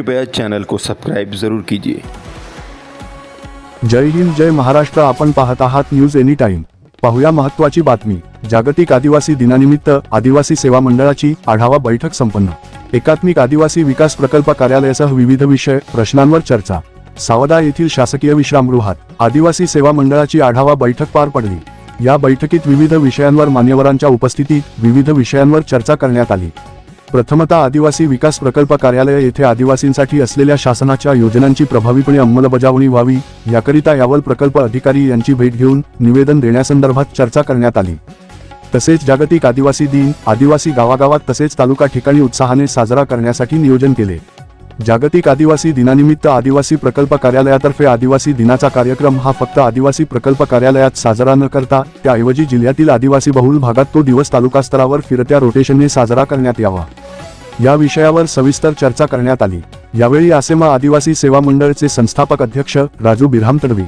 कृपया चैनल को सब्सक्राइब ज़रूर कीजिए. जय हिंद जय महाराष्ट्र. आपण पाहत आहात न्यूज एनी टाइम पाहूया महत्वाची बातमी. जागतिक आदिवासी दिनानिमित्त आदिवासी सेवा मंडळाची आढावा बैठक संपन्न. एकात्मिक आदिवासी विकास प्रकल्प कार्यालयासह विविध विषय प्रश्नांवर चर्चा. सावदा येथील शासकीय विश्रामगृहात आदिवासी सेवा मंडळाची आढावा बैठक पार पडली. या बैठकीत विविध विषयांवर मान्यवरांच्या उपस्थितीत विविध विषयांवर चर्चा करण्यात आली. प्रथमतः आदिवासी विकास प्रकल्प कार्यालय येथे आदिवासींसाठी असलेल्या शासनाच्या योजनांची प्रभावीपणे अंमलबजावणी व्हावी. याकरिता यावर प्रकल्प अधिकारी यांची भेट घेऊन निवेदन देण्यासंदर्भात चर्चा करण्यात आली. तसेच जागतिक आदिवासी दिन आदिवासी गावागावात तसेच तालुका ठिकाणी उत्साहाने साजरा करण्यासाठी नियोजन केले. जागतिक आदिवासी दिनानिमित्त आदिवासी प्रकल्प कार्यालयातर्फे आदिवासी दिनाचा कार्यक्रम हा फक्त आदिवासी प्रकल्प कार्यालयात साजरा न करता त्याऐवजी जिल्ह्यातील आदिवासी बहुल भागात तो दिवस तालुका स्तरावर फिरत्या रोटेशनने साजरा करण्यात यावा. या विषयावर सविस्तर चर्चा करण्यात आली. यावेळी आसेमा आदिवासी सेवा मंडळचे संस्थापक अध्यक्ष राजू बिरहाम तडवी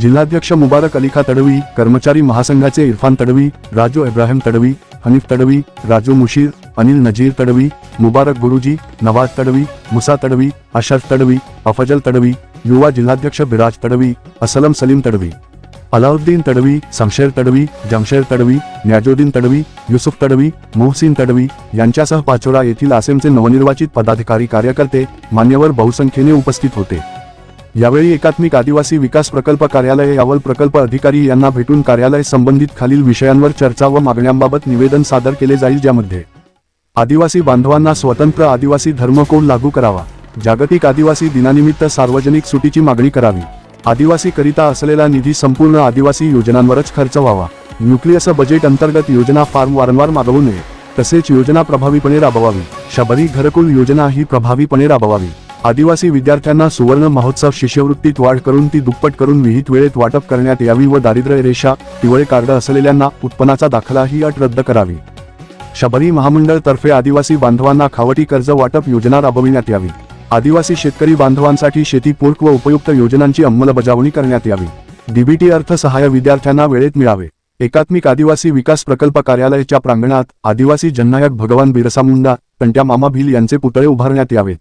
जिल्हाध्यक्ष मुबारक अलिखा तडवी कर्मचारी महासंघाचे इरफान तडवी राजू इब्राहिम तडवी हनीफ तडवी राजू मुशीर अनिल नजीर तडवी मुबारक गुरुजी नवाज तडवी मुसा तडवी अशरफ तडवी अफजल तडवी युवा जिल्हाध्यक्ष बिराज तडवी असलम सलीम तडवी. अलाउद्दीन तडवी समशेर तडवी जमशेर तडवी न्याजोद्दीन तडवी युसुफ तडवी मोहसिन तडवी यांच्यासह पाचोरा येथील आसेमचे नवनिर्वाचित पदाधिकारी कार्यकर्ते मान्यवर बहुसंख्येने उपस्थित होते. यावेळी एकात्मिक आदिवासी विकास प्रकल्प कार्यालय यावल प्रकल्प अधिकारी यांना भेटून कार्यालय संबंधित खालील विषयांवर चर्चा व मागण्यांबाबत निवेदन सादर केले जाईल ज्यामध्ये आदिवासी बांधवांना स्वतंत्र आदिवासी धर्मकोड लागू करावा जागतिक आदिवासी दिनानिमित्त सार्वजनिक सुटीची मागणी करावी. आदिवासी करिता असलेला निधी संपूर्ण आदिवासी योजनांवरच खर्च व्हावा. न्यूक्लियस बजेट अंतर्गत योजना फार्म वारंवार मागवू नये. तसेच योजना प्रभावीपणे राबवावी. शबरी घरकुल योजना ही प्रभावीपणे राबवावी. आदिवासी विद्यार्थ्यांना सुवर्ण महोत्सव शिष्यवृत्तीत वाढ करून ती दुप्पट करून विहित वेळेत वाटप करण्यात यावी व दारिद्र्य रेषा पिवळे कार्ड असलेल्यांना उत्पन्नाचा दाखला ही अट रद्द करावी. शबरी महामंडळ तर्फे आदिवासी बांधवांना खावटी कर्ज वाटप योजना राबविण्यात यावी. आदिवासी शेतकरी बांधवांसाठी शेतीपूरक व उपयुक्त योजनांची अंमलबजावणी करण्यात यावी. डीबीटी अर्थसहाय्य विद्यार्थ्यांना वेळेत मिळावे. एकात्मिक आदिवासी विकास प्रकल्प कार्यालयाच्या प्रांगणात आदिवासी जननायक भगवान बिरसा मुंडा तंट्या मामा भिल यांचे पुतळे उभारण्यात यावेत.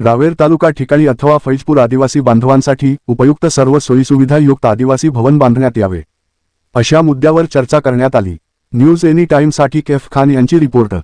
रावेर तालुका ठिकाणी अथवा फैजपूर आदिवासी बांधवांसाठी उपयुक्त सर्व सोयीसुविधा युक्त आदिवासी भवन बांधण्यात यावे. अशा मुद्द्यावर चर्चा करण्यात आली. न्यूज एनी टाईमसाठी केफ खान यांची रिपोर्ट.